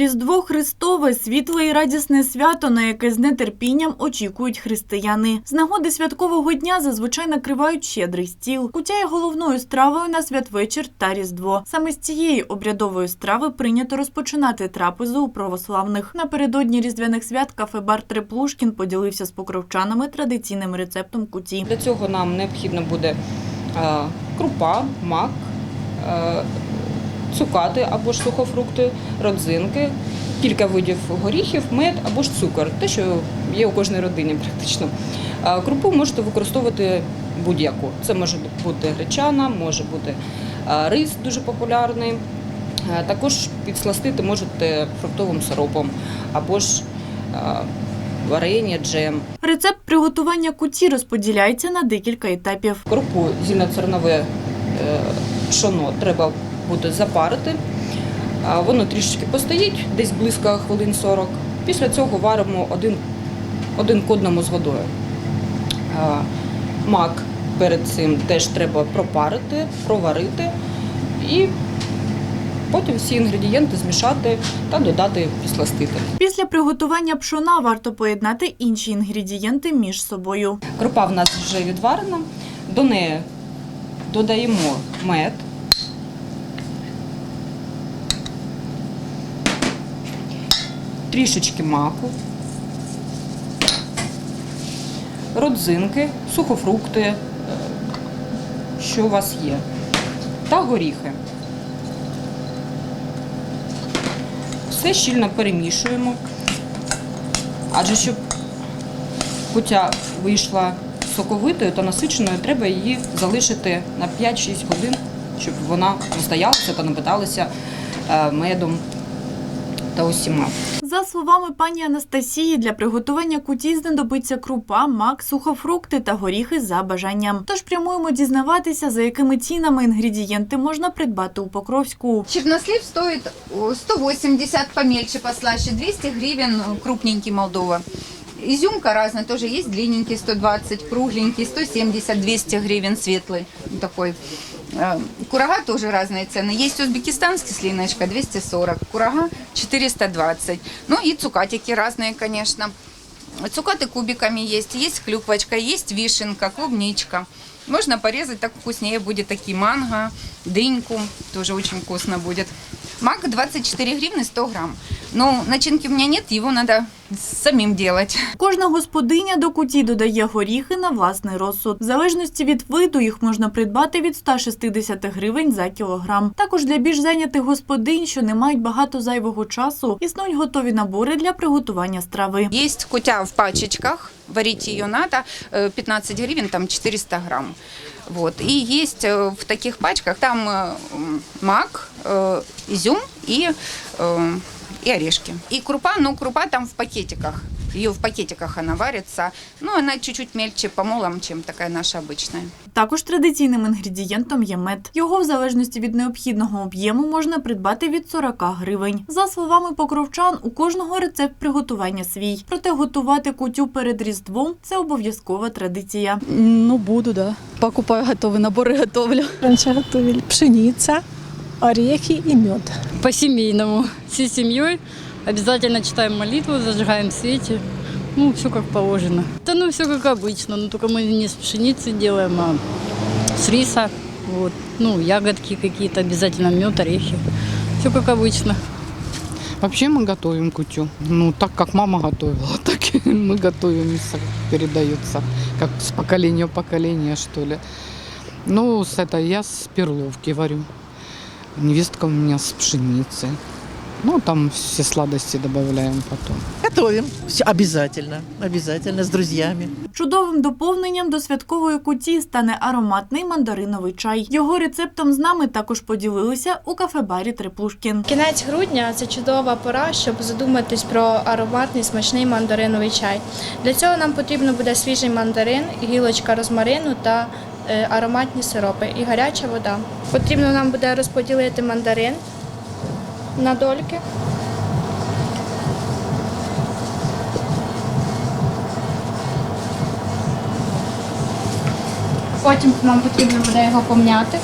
Різдво Христове світле і радісне свято, на яке з нетерпінням очікують християни. З нагоди святкового дня зазвичай накривають щедрий стіл. Кутя є головною стравою на святвечір та Різдво. Саме з цієї обрядової страви прийнято розпочинати трапезу у православних. Напередодні різдвяних свят кафе-бар Треплушкін поділився з покровчанами традиційним рецептом куті. Для цього нам необхідно буде е, крупа, мак, е, цукати або ж сухофрукти, родзинки, кілька видів горіхів, мед або ж цукор, те, що є у кожній родині практично. Е, Крупу можете використовувати будь-яку. Це може бути гречана, може бути е, рис дуже популярний. Е, Також підсластити можете фруктовим сиропом або ж е, варення, джем. Рецепт приготування куті розподіляється на декілька етапів. Крупу зільноцернове е, пшоно треба буде запарити. Воно трішечки постоїть, десь близько хвилин 40. Після цього варимо один, один к одному з водою. Мак перед цим теж треба пропарити, проварити і потім всі інгредієнти змішати та додати підсластити. Після приготування пшона варто поєднати інші інгредієнти між собою. Крупа в нас вже відварена, до неї додаємо мед. Трішечки маку, родзинки, сухофрукти, е, що у вас є, та горіхи. Все щільно перемішуємо, адже щоб кутя вийшла соковитою та насиченою, треба її залишити на 5-6 годин, щоб вона настоялася та напиталася е, медом та усіма. За словами пані Анастасії, для приготування куті знадобиться крупа, мак, сухофрукти та горіхи за бажанням. Тож прямуємо дізнаватися, за якими цінами інгредієнти можна придбати у Покровську. Чернослив стоит о, 180 помельче, послаще, 200 гривен э, крупненький Молдова. Изюмка разная, тоже есть длинненький 120, кругленький 170, 200 гривен светлый такой. Э, Курага тоже разные цены. Есть узбекистанский слиночка 240, курага 420. Ну и цукатики разные, конечно. Цукаты кубиками есть, есть с клюквочкой, есть вишенка, клубничка. Можно порезать, так вкуснее будет такие манго, дыньку, тоже очень вкусно будет. Мак 24 гривны 100 грамм. Но начинки у меня нет, его надо самим делать. Кожна господиня до куті додає горіхи на власний розсуд. В залежності від виду їх можна придбати від 160 гривень за кілограм. Також для більш зайнятих господинь, що не мають багато зайвого часу, існують готові набори для приготування страви. Есть кутя в пачечках, варить ее надо, э, 15 гривен, там 400 грамм. Вот. И есть э, в таких пачках, там э, м, мак, э, изюм и, э, и орешки. И крупа, но крупа там в пакетиках. Ее в пакетиках она варится. Ну, она чуть-чуть мельче помолом, чем такая наша обычная. Також традиційним інгредієнтом є мед. Його в залежності від необхідного об'єму можна придбати від 40 гривень. За словами покровчан, у кожного рецепт приготування свій. Проте готувати кутю перед різдвом це обов'язкова традиція. Ну, буду, да. Покупаю готовые наборы, готовлю. Раньше готовили пшеница, Орехи и мед. По-семейному. Всей семьей. Обязательно читаем молитву, зажигаем свечи. Ну, все как положено. Да ну, все как обычно. Но только мы не с пшеницы делаем, а с риса. Вот. Ну, ягодки какие-то, обязательно мед, орехи. Все как обычно. Вообще мы готовим кутю. Ну, так как мама готовила, так и мы готовим, передается, как с поколения в поколение, что ли. Ну, с этой я с перловки варю. Невестка у меня с пшеницы. Ну, там все сладости добавляем потом. Готовим. Всё, Обязательно. Обязательно с друзьями. Чудовим доповненням до святкової куті стане ароматний мандариновий чай. Його рецептом з нами також поділилися у кафе-барі Треплушкін. Кінець грудня це чудова пора, щоб задуматись про ароматний смачний мандариновий чай. Для цього нам потрібно буде свіжий мандарин, гілочка розмарину та ароматні сиропи і гаряча вода. Потрібно нам буде розподілити мандарин на дольки. Потім нам потрібно буде його помняти.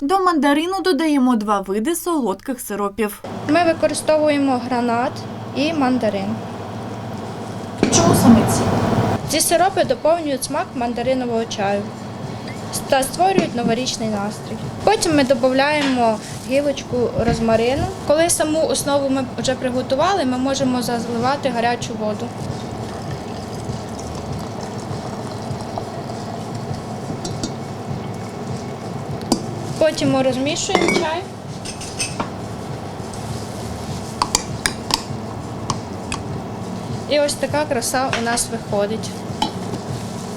До До мандарину додаємо два види солодких сиропів. Ми використовуємо гранат і мандарин. Ці сиропи доповнюють смак мандаринового чаю та створюють новорічний настрій. Потім ми додаємо гілочку розмарину. Коли саму основу ми вже приготували, ми можемо заливати гарячу воду. Потім ми розмішуємо чай. І ось така краса у нас виходить.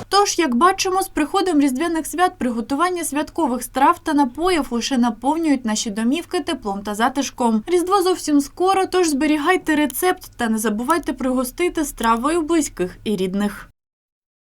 Тож, як бачимо, з приходом різдвяних свят приготування святкових страв та напоїв лише наповнюють наші домівки теплом та затишком. Різдво зовсім скоро, тож зберігайте рецепт та не забувайте пригостити стравою близьких і рідних.